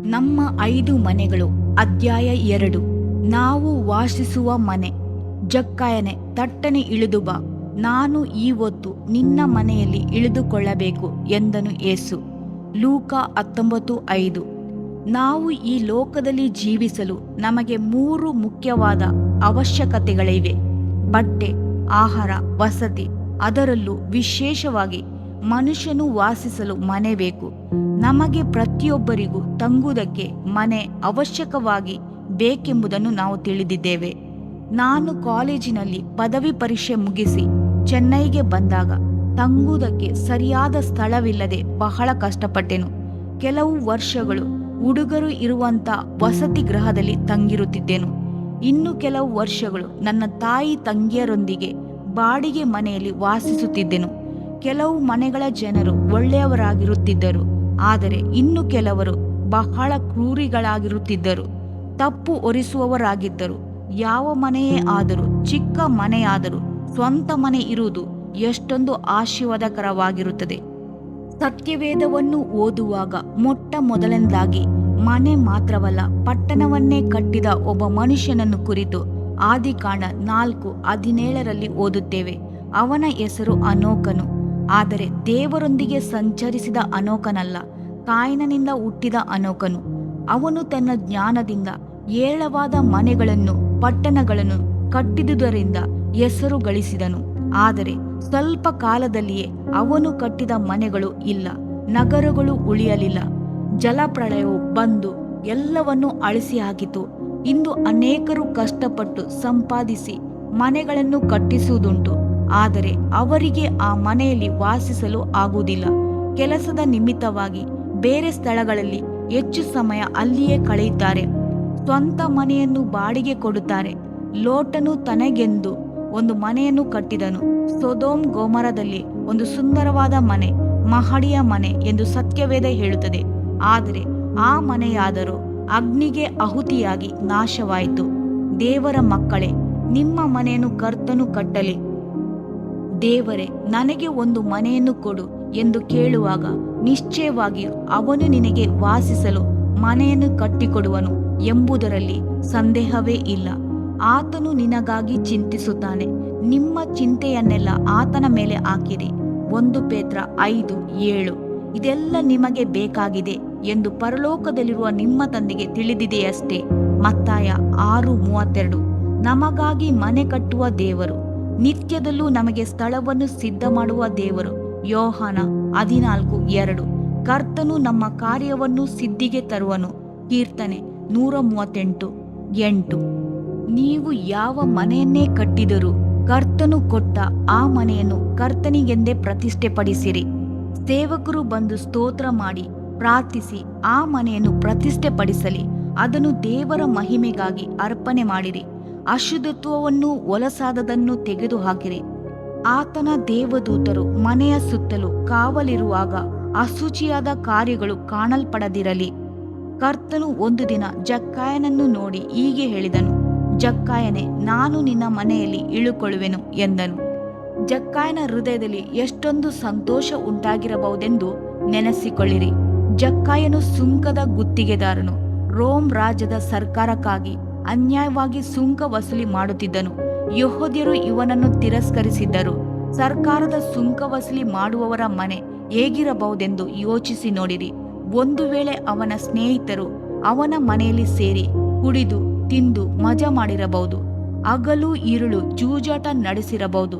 ನಮ್ಮ ಐದು ಮನೆಗಳು. ಅಧ್ಯಾಯ ಎರಡು. ನಾವು ವಾಸಿಸುವ ಮನೆ. ಜಕ್ಕಾಯನೆ, ತಟ್ಟನೆ ಇಳಿದು ಬಾ. ನಾನು ಈ ಹೊತ್ತು ನಿನ್ನ ಮನೆಯಲ್ಲಿ ಇಳಿದುಕೊಳ್ಳಬೇಕು ಎಂದನು ಏಸು ಲೂಕ ಹತ್ತೊಂಬತ್ತು ಐದು. ನಾವು ಈ ಲೋಕದಲ್ಲಿ ಜೀವಿಸಲು ನಮಗೆ ಮೂರು ಮುಖ್ಯವಾದ ಅವಶ್ಯಕತೆಗಳಿವೆ. ಬಟ್ಟೆ, ಆಹಾರ, ವಸತಿ, ಅದರಲ್ಲೂ ವಿಶೇಷವಾಗಿ ಮನುಷ್ಯನು ವಾಸಿಸಲು ಮನೆ ಬೇಕು. ನಮಗೆ ಪ್ರತಿಯೊಬ್ಬರಿಗೂ ತಂಗುವುದಕ್ಕೆ ಮನೆ ಅವಶ್ಯಕವಾಗಿ ಬೇಕೆಂಬುದನ್ನು ನಾವು ತಿಳಿದಿದ್ದೇವೆ. ನಾನು ಕಾಲೇಜಿನಲ್ಲಿ ಪದವಿ ಪರೀಕ್ಷೆ ಮುಗಿಸಿ ಚೆನ್ನೈಗೆ ಬಂದಾಗ ತಂಗುವುದಕ್ಕೆ ಸರಿಯಾದ ಸ್ಥಳವಿಲ್ಲದೆ ಬಹಳ ಕಷ್ಟಪಟ್ಟೆನು. ಕೆಲವು ವರ್ಷಗಳು ಹುಡುಗರು ಇರುವಂತ ವಸತಿ ಗೃಹದಲ್ಲಿ ತಂಗಿರುತ್ತಿದ್ದೆನು. ಇನ್ನು ಕೆಲವು ವರ್ಷಗಳು ನನ್ನ ತಾಯಿ ತಂಗಿಯರೊಂದಿಗೆ ಬಾಡಿಗೆ ಮನೆಯಲ್ಲಿ ವಾಸಿಸುತ್ತಿದ್ದೆನು. ಕೆಲವು ಮನೆಗಳ ಜನರು ಒಳ್ಳೆಯವರಾಗಿರುತ್ತಿದ್ದರು. ಆದರೆ ಇನ್ನು ಕೆಲವರು ಬಹಳ ಕ್ರೂರಿಗಳಾಗಿರುತ್ತಿದ್ದರು. ತಪ್ಪು ಒರಿಸುವವರಾಗಿದ್ದರು. ಯಾವ ಮನೆಯೇ ಆದರೂ, ಚಿಕ್ಕ ಮನೆಯಾದರೂ, ಸ್ವಂತ ಮನೆ ಇರುವುದು ಎಷ್ಟೊಂದು ಆಶೀರ್ವಾದಕರವಾಗಿರುತ್ತದೆ. ಸತ್ಯವೇದವನ್ನು ಓದುವಾಗ ಮೊಟ್ಟ ಮೊದಲನೇದಾಗಿ ಮನೆ ಮಾತ್ರವಲ್ಲ, ಪಟ್ಟಣವನ್ನೇ ಕಟ್ಟಿದ ಒಬ್ಬ ಮನುಷ್ಯನನ್ನು ಕುರಿತು ಆದಿಕಾಂಡ ನಾಲ್ಕು ಹದಿನೇಳರಲ್ಲಿ ಓದುತ್ತೇವೆ. ಅವನ ಹೆಸರು ಅನೋಕನು. ಆದರೆ ದೇವರೊಂದಿಗೆ ಸಂಚರಿಸಿದ ಅನೋಕನಲ್ಲ, ಕಾಯಿನನಿಂದ ಹುಟ್ಟಿದ ಅನೋಕನು. ಅವನು ತನ್ನ ಜ್ಞಾನದಿಂದ ಏಳವಾದ ಮನೆಗಳನ್ನು, ಪಟ್ಟಣಗಳನ್ನು ಕಟ್ಟಿದುದರಿಂದ ಹೆಸರು ಗಳಿಸಿದನು. ಆದರೆ ಸ್ವಲ್ಪ ಕಾಲದಲ್ಲಿಯೇ ಅವನು ಕಟ್ಟಿದ ಮನೆಗಳು ಇಲ್ಲ, ನಗರಗಳು ಉಳಿಯಲಿಲ್ಲ. ಜಲಪ್ರಳಯವು ಬಂದು ಎಲ್ಲವನ್ನೂ ಅಳಿಸಿ ಹಾಕಿತು. ಇಂದು ಅನೇಕರು ಕಷ್ಟಪಟ್ಟು ಸಂಪಾದಿಸಿ ಮನೆಗಳನ್ನು ಕಟ್ಟಿಸುವುದುಂಟು. ಆದರೆ ಅವರಿಗೆ ಆ ಮನೆಯಲ್ಲಿ ವಾಸಿಸಲು ಆಗುವುದಿಲ್ಲ. ಕೆಲಸದ ನಿಮಿತ್ತವಾಗಿ ಬೇರೆ ಸ್ಥಳಗಳಲ್ಲಿ ಹೆಚ್ಚು ಸಮಯ ಅಲ್ಲಿಯೇ ಕಳೆಯುತ್ತಾರೆ. ಸ್ವಂತ ಮನೆಯನ್ನು ಬಾಡಿಗೆ ಕೊಡುತ್ತಾರೆ. ಲೋಟನು ತನಗೆಂದು ಒಂದು ಮನೆಯನ್ನು ಕಟ್ಟಿದನು. ಸೊದೋಮ್ ಗೋಮರದಲ್ಲಿ ಒಂದು ಸುಂದರವಾದ ಮನೆ, ಮಹಡಿಯ ಮನೆ ಎಂದು ಸತ್ಯವೇದ ಹೇಳುತ್ತದೆ. ಆದರೆ ಆ ಮನೆಯಾದರೂ ಅಗ್ನಿಗೆ ಆಹುತಿಯಾಗಿ ನಾಶವಾಯಿತು. ದೇವರ ಮಕ್ಕಳೇ, ನಿಮ್ಮ ಮನೆಯನ್ನು ಕರ್ತನು ಕಟ್ಟಲಿ. ದೇವರೇ, ನನಗೆ ಒಂದು ಮನೆಯನ್ನು ಕೊಡು ಎಂದು ಕೇಳುವಾಗ ನಿಶ್ಚಯವಾಗಿ ಅವನು ನಿನಗೆ ವಾಸಿಸಲು ಮನೆಯನ್ನು ಕಟ್ಟಿಕೊಡುವನು ಎಂಬುದರಲ್ಲಿ ಸಂದೇಹವೇ ಇಲ್ಲ. ಆತನು ನಿನಗಾಗಿ ಚಿಂತಿಸುತ್ತಾನೆ. ನಿಮ್ಮ ಚಿಂತೆಯನ್ನೆಲ್ಲ ಆತನ ಮೇಲೆ ಹಾಕಿರಿ. ಒಂದು ಪೇತ್ರ ಐದು, ಏಳು. ಇದೆಲ್ಲ ನಿಮಗೆ ಬೇಕಾಗಿದೆ ಎಂದು ಪರಲೋಕದಲ್ಲಿರುವ ನಿಮ್ಮ ತಂದೆಗೆ ತಿಳಿದಿದೆಯಷ್ಟೇ. ಮತ್ತಾಯ ಆರು, ಮೂವತ್ತೆರಡು. ನಮಗಾಗಿ ಮನೆ ಕಟ್ಟುವ ದೇವರು. ನಿತ್ಯದಲ್ಲೂ ನಮಗೆ ಸ್ಥಳವನ್ನು ಸಿದ್ಧ ಮಾಡುವ ದೇವರು. ಯೋಹಾನ ಹದಿನಾಲ್ಕು ಎರಡು. ಕರ್ತನು ನಮ್ಮ ಕಾರ್ಯವನ್ನು ಸಿದ್ಧಿಗೆ ತರುವನು. ಕೀರ್ತನೆ ನೂರ ಮೂವತ್ತೆಂಟು ಎಂಟು. ನೀವು ಯಾವ ಮನೆಯನ್ನೇ ಕಟ್ಟಿದರೂ ಕರ್ತನು ಕೊಟ್ಟ ಆ ಮನೆಯನ್ನು ಕರ್ತನಿಗೆಂದೇ ಪ್ರತಿಷ್ಠೆಪಡಿಸಿರಿ. ಸೇವಕರು ಬಂದು ಸ್ತೋತ್ರ ಮಾಡಿ, ಪ್ರಾರ್ಥಿಸಿ, ಆ ಮನೆಯನ್ನು ಪ್ರತಿಷ್ಠೆಪಡಿಸಲಿ. ಅದನ್ನು ದೇವರ ಮಹಿಮೆಗಾಗಿ ಅರ್ಪಣೆ ಮಾಡಿರಿ. ಅಶುದ್ಧತ್ವವನ್ನು ಒಲಸಾದದನ್ನು ತೆಗೆದುಹಾಕಿರಿ. ಆತನ ದೇವದೂತರು ಮನೆಯ ಸುತ್ತಲೂ ಕಾವಲಿರುವಾಗ ಅಶುಚಿಯಾದ ಕಾರ್ಯಗಳು ಕಾಣಲ್ಪಡದಿರಲಿ. ಕರ್ತನು ಒಂದು ದಿನ ಜಕ್ಕಾಯನನ್ನು ನೋಡಿ ಹೀಗೆ ಹೇಳಿದನು, ಜಕ್ಕಾಯನೆ, ನಾನು ನಿನ್ನ ಮನೆಯಲ್ಲಿ ಇಳುಕೊಳ್ಳುವೆನು ಎಂದನು. ಜಕ್ಕಾಯನ ಹೃದಯದಲ್ಲಿ ಎಷ್ಟೊಂದು ಸಂತೋಷ ಉಂಟಾಗಿರಬಹುದೆಂದು ನೆನೆಸಿಕೊಳ್ಳಿರಿ. ಜಕ್ಕಾಯನು ಸುಂಕದ ಗುತ್ತಿಗೆದಾರನು, ರೋಮ್ ರಾಜ್ಯದ ಸರ್ಕಾರಕ್ಕಾಗಿ ಅನ್ಯಾಯವಾಗಿ ಸುಂಕ ವಸೂಲಿ ಮಾಡುತ್ತಿದ್ದನು. ಯಹೋದ್ಯರು ಇವನನ್ನು ತಿರಸ್ಕರಿಸಿದ್ದರು. ಸರ್ಕಾರದ ಸುಂಕ ವಸೂಲಿ ಮಾಡುವವರ ಮನೆ ಹೇಗಿರಬಹುದೆಂದು ಯೋಚಿಸಿ ನೋಡಿರಿ. ಒಂದು ವೇಳೆ ಅವನ ಸ್ನೇಹಿತರು ಅವನ ಮನೆಯಲ್ಲಿ ಸೇರಿ ಕುಡಿದು, ತಿಂದು ಮಜಾ ಮಾಡಿರಬಹುದು. ಹಗಲು ಇರುಳು ಜೂಜಾಟ ನಡೆಸಿರಬಹುದು.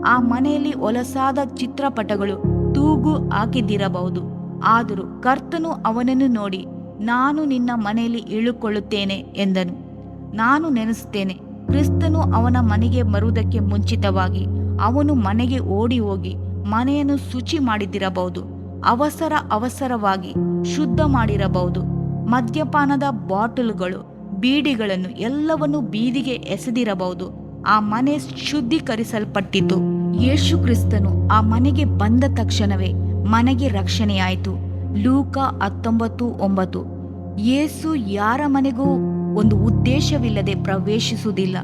ಆ ಮನೆಯಲ್ಲಿ ಹೊಲಸಾದ ಚಿತ್ರಪಟಗಳು ತೂಗು ಹಾಕಿದ್ದಿರಬಹುದು. ಆದರೂ ಕರ್ತನು ಅವನನ್ನು ನೋಡಿ, ನಾನು ನಿನ್ನ ಮನೆಯಲ್ಲಿ ಇಳುಕೊಳ್ಳುತ್ತೇನೆ ಎಂದನು. ನಾನು ನೆನೆಸುತ್ತೇನೆ. ಕ್ರಿಸ್ತನು ಅವನ ಮನೆಗೆ ಬರುವುದಕ್ಕೆ ಮುಂಚಿತವಾಗಿ ಅವನು ಮನೆಗೆ ಓಡಿ ಹೋಗಿ ಮನೆಯನ್ನು ಶುಚಿ ಮಾಡಿದ್ದಿರಬಹುದು ಅವಸರ ಅವಸರವಾಗಿ ಶುದ್ಧ ಮಾಡಿರಬಹುದು. ಮದ್ಯಪಾನದ ಬಾಟಲುಗಳು, ಬೀಡಿಗಳನ್ನು ಎಲ್ಲವನ್ನೂ ಬೀದಿಗೆ ಎಸೆದಿರಬಹುದು. ಆ ಮನೆ ಶುದ್ಧೀಕರಿಸಲ್ಪಟ್ಟಿತು. ಯೇಸು ಕ್ರಿಸ್ತನು ಆ ಮನೆಗೆ ಬಂದ ತಕ್ಷಣವೇ ಮನೆಗೆ ರಕ್ಷಣೆಯಾಯಿತು. ಲೂಕ ಹತ್ತೊಂಬತ್ತು ಒಂಬತ್ತು. ಯೇಸು ಯಾರ ಮನೆಗೂ ಒಂದು ಉದ್ದೇಶವಿಲ್ಲದೆ ಪ್ರವೇಶಿಸುವುದಿಲ್ಲ.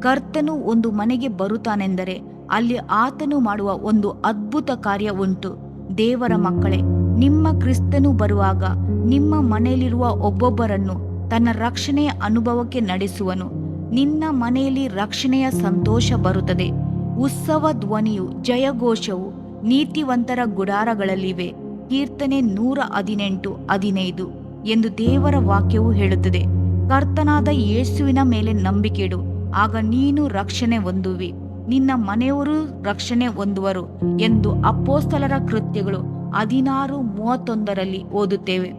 ಕರ್ತನು ಒಂದು ಮನೆಗೆ ಬರುತ್ತಾನೆಂದರೆ ಅಲ್ಲಿ ಆತನು ಮಾಡುವ ಒಂದು ಅದ್ಭುತ ಕಾರ್ಯ ಉಂಟು ದೇವರ ಮಕ್ಕಳೇ, ನಿಮ್ಮ ಕ್ರಿಸ್ತನು ಬರುವಾಗ ನಿಮ್ಮ ಮನೆಯಲ್ಲಿರುವ ಒಬ್ಬೊಬ್ಬರನ್ನು ತನ್ನ ರಕ್ಷಣೆಯ ಅನುಭವಕ್ಕೆ ನಡೆಸುವನು. ನಿನ್ನ ಮನೆಯಲ್ಲಿ ರಕ್ಷಣೆಯ ಸಂತೋಷ ಬರುತ್ತದೆ. ಉತ್ಸವ ಧ್ವನಿಯು, ಜಯಘೋಷವು ನೀತಿವಂತರ ಗುಡಾರಗಳಲ್ಲಿವೆ. ಕೀರ್ತನೆ ನೂರ ಹದಿನೆಂಟು ಹದಿನೈದು ಎಂದು ದೇವರ ವಾಕ್ಯವು ಹೇಳುತ್ತದೆ. ಕರ್ತನಾದ ಯೇಸುವಿನ ಮೇಲೆ ನಂಬಿಕೆಡು ಆಗ ನೀನು ರಕ್ಷಣೆ ಹೊಂದುವಿ. ನಿನ್ನ ಮನೆಯವರು ರಕ್ಷಣೆ ಹೊಂದುವರು ಎಂದು ಅಪ್ಪೋಸ್ತಲರ ಕೃತ್ಯಗಳು ಹದಿನಾರು ಮೂವತ್ತೊಂದರಲ್ಲಿ ಓದುತ್ತೇವೆ.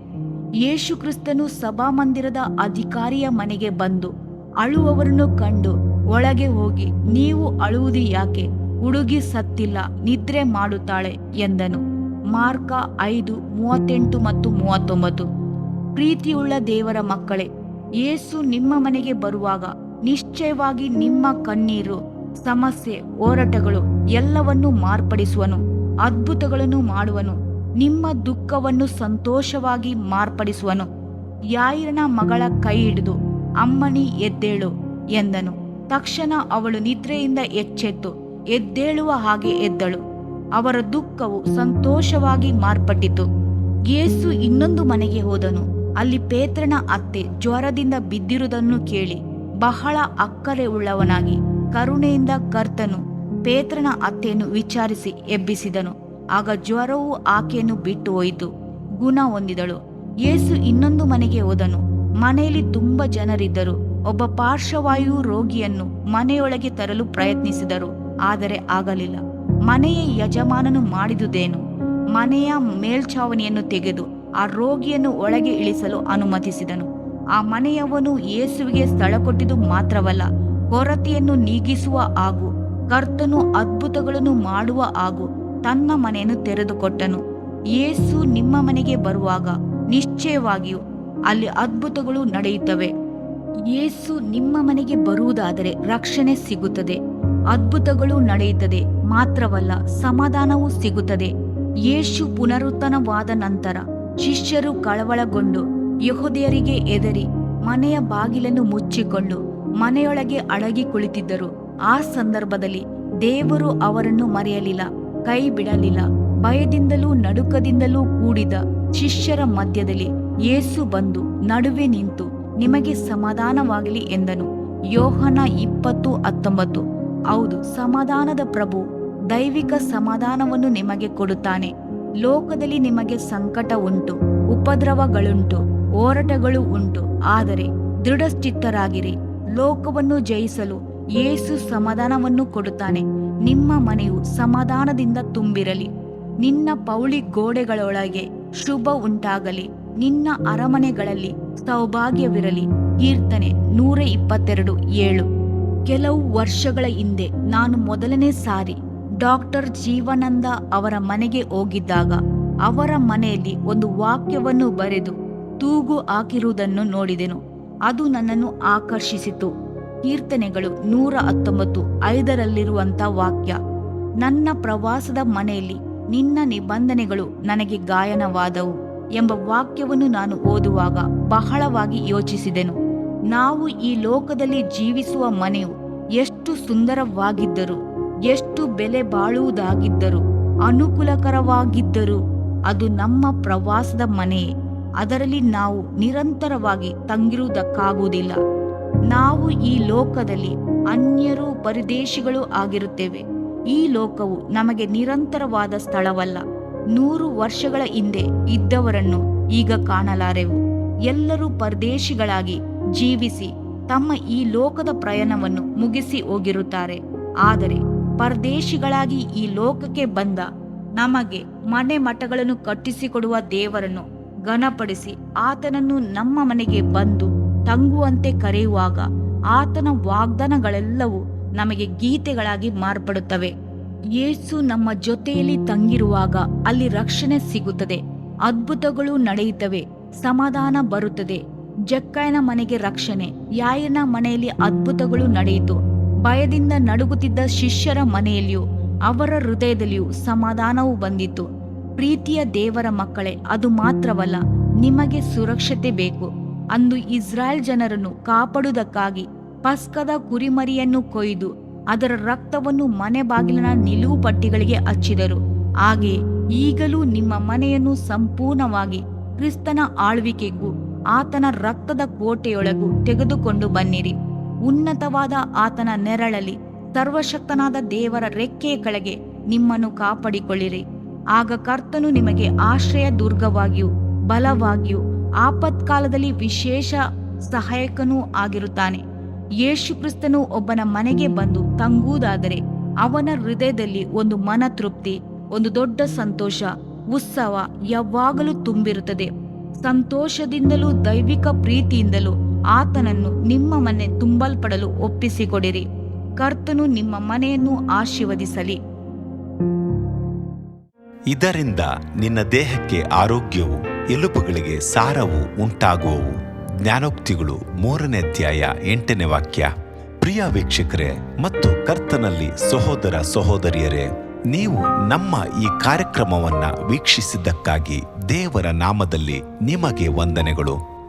ಯೇಸು ಕ್ರಿಸ್ತನು ಸಭಾಮಂದಿರದ ಅಧಿಕಾರಿಯ ಮನೆಗೆ ಬಂದು ಅಳುವವರನ್ನು ಕಂಡು ಒಳಗೆ ಹೋಗಿ, ನೀವು ಅಳುವುದು ಯಾಕೆ? ಹುಡುಗಿ ಸತ್ತಿಲ್ಲ, ನಿದ್ರೆ ಮಾಡುತ್ತಾಳೆ ಎಂದನು. ಮಾರ್ಕ ಐದು, ಮೂವತ್ತೆಂಟು ಮತ್ತು ಮೂವತ್ತೊಂಬತ್ತು. ಪ್ರೀತಿಯುಳ್ಳ ದೇವರ ಮಕ್ಕಳೇ ಯೇಸು ನಿಮ್ಮ ಮನೆಗೆ ಬರುವಾಗ ನಿಶ್ಚಯವಾಗಿ ನಿಮ್ಮ ಕಣ್ಣೀರು, ಸಮಸ್ಯೆ, ಹೋರಾಟಗಳು ಎಲ್ಲವನ್ನೂ ಮಾರ್ಪಡಿಸುವನು, ಅದ್ಭುತಗಳನ್ನು ಮಾಡುವನು, ನಿಮ್ಮ ದುಃಖವನ್ನು ಸಂತೋಷವಾಗಿ ಮಾರ್ಪಡಿಸುವನು. ಯಾಯಿರನ ಮಗಳ ಕೈ ಹಿಡಿದು ಅಮ್ಮನಿ ಎದ್ದೇಳು ಎಂದನು. ತಕ್ಷಣ ಅವಳು ನಿದ್ರೆಯಿಂದ ಎಚ್ಚೆತ್ತು, ಎದ್ದೇಳುವ ಹಾಗೆ ಎದ್ದಳು. ಅವರ ದುಃಖವು ಸಂತೋಷವಾಗಿ ಮಾರ್ಪಟ್ಟಿತು. ಯೇಸು ಇನ್ನೊಂದು ಮನೆಗೆ ಹೋದನು. ಅಲ್ಲಿ ಪೇತ್ರನ ಅತ್ತೆ ಜ್ವರದಿಂದ ಬಿದ್ದಿರುವುದನ್ನು ಕೇಳಿ ಬಹಳ ಅಕ್ಕರೆ ಉಳ್ಳವನಾಗಿ ಕರುಣೆಯಿಂದ ಕರ್ತನು ಪೇತ್ರನ ಅತ್ತೆಯನ್ನು ವಿಚಾರಿಸಿ ಎಬ್ಬಿಸಿದನು. ಆಗ ಜ್ವರವು ಆಕೆಯನ್ನು ಬಿಟ್ಟು ಹೋಯಿತು. ಗುಣ ಹೊಂದಿದಳು. ಯೇಸು ಇನ್ನೊಂದು ಮನೆಗೆ ಹೋದನು. ಮನೆಯಲ್ಲಿ ತುಂಬ ಜನರಿದ್ದರು. ಒಬ್ಬ ಪಾರ್ಶ್ವವಾಯು ರೋಗಿಯನ್ನು ಮನೆಯೊಳಗೆ ತರಲು ಪ್ರಯತ್ನಿಸಿದರು. ಆದರೆ ಆಗಲಿಲ್ಲ. ಮನೆಯ ಯಜಮಾನನು ಮಾಡಿದುದೇನು? ಮನೆಯ ಮೇಲ್ಛಾವಣಿಯನ್ನು ತೆಗೆದು ಆ ರೋಗಿಯನ್ನು ಒಳಗೆ ಇಳಿಸಲು ಅನುಮತಿಸಿದನು. ಆ ಮನೆಯವನು ಯೇಸುವಿಗೆ ಸ್ಥಳ ಕೊಟ್ಟಿದ್ದು ಮಾತ್ರವಲ್ಲ, ಕೊರತೆಯನ್ನು ನೀಗಿಸುವ ಹಾಗೂ ಕರ್ತನು ಅದ್ಭುತಗಳನ್ನು ಮಾಡುವ ಹಾಗೂ ತನ್ನ ಮನೆಯನ್ನು ತೆರೆದುಕೊಟ್ಟನು. ಯೇಸು ನಿಮ್ಮ ಮನೆಗೆ ಬರುವಾಗ ನಿಶ್ಚಯವಾಗಿಯೂ ಅಲ್ಲಿ ಅದ್ಭುತಗಳು ನಡೆಯುತ್ತವೆ. ಯೇಸು ನಿಮ್ಮ ಮನೆಗೆ ಬರುವುದಾದರೆ ರಕ್ಷಣೆ ಸಿಗುತ್ತದೆ. ಅದ್ಭುತಗಳು ನಡೆಯುತ್ತದೆ, ಮಾತ್ರವಲ್ಲ ಸಮಾಧಾನವೂ ಸಿಗುತ್ತದೆ. ಯೇಸು ಪುನರುತ್ಥಾನವಾದ ನಂತರ ಶಿಷ್ಯರು ಕಳವಳಗೊಂಡು ಯಹೋದಯರಿಗೆ ಎದರಿ ಮನೆಯ ಬಾಗಿಲನ್ನು ಮುಚ್ಚಿಕೊಂಡು ಮನೆಯೊಳಗೆ ಅಡಗಿ ಕುಳಿತಿದ್ದರು. ಆ ಸಂದರ್ಭದಲ್ಲಿ ದೇವರು ಅವರನ್ನು ಮರೆಯಲಿಲ್ಲ, ಕೈ ಬಿಡಲಿಲ್ಲ, ಭಯದಿಂದಲೂ ನಡುಕದಿಂದಲೂ ಕೂಡಿದ ಶಿಷ್ಯರ ಮಧ್ಯದಲ್ಲಿ ಯೇಸು ಬಂದು ನಡುವೆ ನಿಂತು ನಿಮಗೆ ಸಮಾಧಾನವಾಗಲಿ ಎಂದನು. ಯೋಹನ ಇಪ್ಪತ್ತು ಹತ್ತೊಂಬತ್ತು. ಹೌದು, ಸಮಾಧಾನದ ಪ್ರಭು ದೈವಿಕ ಸಮಾಧಾನವನ್ನು ನಿಮಗೆ ಕೊಡುತ್ತಾನೆ. ಲೋಕದಲ್ಲಿ ನಿಮಗೆ ಸಂಕಟ ಉಂಟು, ಉಪದ್ರವಗಳುಂಟು, ಹೋರಾಟಗಳು ಉಂಟು. ಆದರೆ ದೃಢಚಿತ್ತರಾಗಿರಿ ಲೋಕವನ್ನು ಜಯಿಸಲು ಏಸು ಸಮಾಧಾನವನ್ನು ಕೊಡುತ್ತಾನೆ. ನಿಮ್ಮ ಮನೆಯು ಸಮಾಧಾನದಿಂದ ತುಂಬಿರಲಿ. ನಿನ್ನ ಪೌಳಿ ಗೋಡೆಗಳೊಳಗೆ ಶುಭ ಉಂಟಾಗಲಿ. ನಿನ್ನ ಅರಮನೆಗಳಲ್ಲಿ ಸೌಭಾಗ್ಯವಿರಲಿ. ಕೀರ್ತನೆ ನೂರ ಇಪ್ಪತ್ತೆರಡು ಏಳು. ಕೆಲವು ವರ್ಷಗಳ ಹಿಂದೆ ನಾನು ಮೊದಲನೇ ಸಾರಿ ಡಾಕ್ಟರ್ ಜೀವನಂದ ಅವರ ಮನೆಗೆ ಹೋಗಿದ್ದಾಗ ಅವರ ಮನೆಯಲ್ಲಿ ಒಂದು ವಾಕ್ಯವನ್ನು ಬರೆದು ತೂಗು ಹಾಕಿರುವುದನ್ನು ನೋಡಿದೆನು. ಅದು ನನ್ನನ್ನು ಆಕರ್ಷಿಸಿತು. ಕೀರ್ತನೆಗಳು ನೂರ ಹತ್ತೊಂಬತ್ತು ಐದರಲ್ಲಿರುವಂಥ ವಾಕ್ಯ. ನನ್ನ ಪ್ರವಾಸದ ಮನೆಯಲ್ಲಿ ನಿನ್ನ ನಿಬಂಧನೆಗಳು ನನಗೆ ಗಾಯನವಾದವು ಎಂಬ ವಾಕ್ಯವನ್ನು ನಾನು ಓದುವಾಗ ಬಹಳವಾಗಿ ಯೋಚಿಸಿದೆನು. ನಾವು ಈ ಲೋಕದಲ್ಲಿ ಜೀವಿಸುವ ಮನೆಯು ಎಷ್ಟು ಸುಂದರವಾಗಿದ್ದರು ಎಷ್ಟು ಬೆಲೆ ಬಾಳುವುದಾಗಿದ್ದರು, ಅನುಕೂಲಕರವಾಗಿದ್ದರು ಅದು ನಮ್ಮ ಪ್ರವಾಸದ ಮನೆ. ಅದರಲ್ಲಿ ನಾವು ನಿರಂತರವಾಗಿ ತಂಗಿರುವುದಕ್ಕಾಗುವುದಿಲ್ಲ. ನಾವು ಈ ಲೋಕದಲ್ಲಿ ಅನ್ಯರು ಪರಿದೇಶಿಗಳು ಆಗಿರುತ್ತೇವೆ. ಈ ಲೋಕವು ನಮಗೆ ನಿರಂತರವಾದ ಸ್ಥಳವಲ್ಲ. ನೂರು ವರ್ಷಗಳ ಹಿಂದೆ ಇದ್ದವರನ್ನು ಈಗ ಕಾಣಲಾರೆವು. ಎಲ್ಲರೂ ಪರದೇಶಿಗಳಾಗಿ ಜೀವಿಸಿ ತಮ್ಮ ಈ ಲೋಕದ ಪ್ರಯಾಣವನ್ನು ಮುಗಿಸಿ ಹೋಗಿರುತ್ತಾರೆ. ಆದರೆ ಪರದೇಶಿಗಳಾಗಿ ಈ ಲೋಕಕ್ಕೆ ಬಂದ. ನಮಗೆ ಮನೆ ಮಠಗಳನ್ನು ಕಟ್ಟಿಸಿಕೊಡುವ ದೇವರನ್ನು ಘನಪಡಿಸಿ ಆತನನ್ನು ನಮ್ಮ ಮನೆಗೆ ಬಂದು ತಂಗುವಂತೆ ಕರೆಯುವಾಗ ಆತನ ವಾಗ್ದಾನಗಳೆಲ್ಲವೂ ನಮಗೆ ಗೀತೆಗಳಾಗಿ ಮಾರ್ಪಡುತ್ತವೆ. ಯೇಸು ನಮ್ಮ ಜೊತೆಯಲ್ಲಿ ತಂಗಿರುವಾಗ ಅಲ್ಲಿ ರಕ್ಷಣೆ ಸಿಗುತ್ತದೆ. ಅದ್ಭುತಗಳು ನಡೆಯುತ್ತವೆ, ಸಮಾಧಾನ ಬರುತ್ತದೆ. ಜಕ್ಕಾಯನ ಮನೆಗೆ ರಕ್ಷಣೆ, ಯಾಯನ ಮನೆಯಲ್ಲಿ ಅದ್ಭುತಗಳು ನಡೆಯಿತು. ಭಯದಿಂದ ನಡುಗುತ್ತಿದ್ದ ಶಿಷ್ಯರ ಮನೆಯಲ್ಲಿಯೂ ಅವರ ಹೃದಯದಲ್ಲಿಯೂ ಸಮಾಧಾನವು ಬಂದಿತ್ತು. ಪ್ರೀತಿಯ ದೇವರ ಮಕ್ಕಳೇ, ಅದು ಮಾತ್ರವಲ್ಲ, ನಿಮಗೆ ಸುರಕ್ಷತೆ ಬೇಕು. ಅಂದು ಇಸ್ರಾಯೇಲ್ ಜನರನ್ನು ಕಾಪಾಡುವುದಕ್ಕಾಗಿ ಪಸ್ಕದ ಕುರಿಮರಿಯನ್ನು ಕೊಯ್ದು ಅದರ ರಕ್ತವನ್ನು ಮನೆ ಬಾಗಿಲಿನ ನಿಲುವು ಪಟ್ಟಿಗಳಿಗೆ ಹಚ್ಚಿದರು. ಹಾಗೆ ಈಗಲೂ ನಿಮ್ಮ ಮನೆಯನ್ನು ಸಂಪೂರ್ಣವಾಗಿ ಕ್ರಿಸ್ತನ ಆಳ್ವಿಕೆಗೂ, ಆತನ ರಕ್ತದ ಕೋಟೆಯೊಳಗೂ ತೆಗೆದುಕೊಂಡು ಬನ್ನಿರಿ. ಉನ್ನತವಾದ ಆತನ ನೆರಳಲ್ಲಿ ಸರ್ವಶಕ್ತನಾದ ದೇವರ ರೆಕ್ಕೆಯ ಕೆಳಗೆ ನಿಮ್ಮನ್ನು ಕಾಪಾಡಿಕೊಳ್ಳಿರಿ. ಆಗ ಕರ್ತನು ನಿಮಗೆ ಆಶ್ರಯ ದುರ್ಗವಾಗಿಯೂ ಬಲವಾಗಿಯೂ ಆಪತ್ಕಾಲದಲ್ಲಿ ವಿಶೇಷ ಸಹಾಯಕನೂ ಆಗಿರುತ್ತಾನೆ. ಯೇಸು ಕ್ರಿಸ್ತನು ಒಬ್ಬನ ಮನೆಗೆ ಬಂದು ತಂಗುವುದಾದರೆ ಅವನ ಹೃದಯದಲ್ಲಿ ಒಂದು ಮನ ತೃಪ್ತಿ ಒಂದು ದೊಡ್ಡ ಸಂತೋಷ, ಉತ್ಸವ ಯಾವಾಗಲೂ ತುಂಬಿರುತ್ತದೆ. ಸಂತೋಷದಿಂದಲೂ ದೈವಿಕ ಪ್ರೀತಿಯಿಂದಲೂ ಆತನನ್ನು ನಿಮ್ಮ ಮನೆ ತುಂಬಲ್ಪಡಲು ಒಪ್ಪಿಸಿಕೊಡಿರಿ. ಕರ್ತನು ನಿಮ್ಮ ಮನೆಯನ್ನು ಆಶೀರ್ವದಿಸಲಿ. ಇದರಿಂದ ನಿನ್ನ ದೇಹಕ್ಕೆ ಆರೋಗ್ಯವು, ಎಲುಬುಗಳಿಗೆ ಸಾರವು ಉಂಟಾಗುವವು. ಜ್ಞಾನೋಕ್ತಿಗಳು ಮೂರನೇ ಅಧ್ಯಾಯ ಎಂಟನೇ ವಾಕ್ಯ. ಪ್ರಿಯ ವೀಕ್ಷಕರೇ ಮತ್ತು ಕರ್ತನಲ್ಲಿ ಸಹೋದರ ಸಹೋದರಿಯರೇ, ನೀವು ನಮ್ಮ ಈ ಕಾರ್ಯಕ್ರಮವನ್ನು ವೀಕ್ಷಿಸಿದ್ದಕ್ಕಾಗಿ ದೇವರ ನಾಮದಲ್ಲಿ ನಿಮಗೆ ವಂದನೆಗಳು.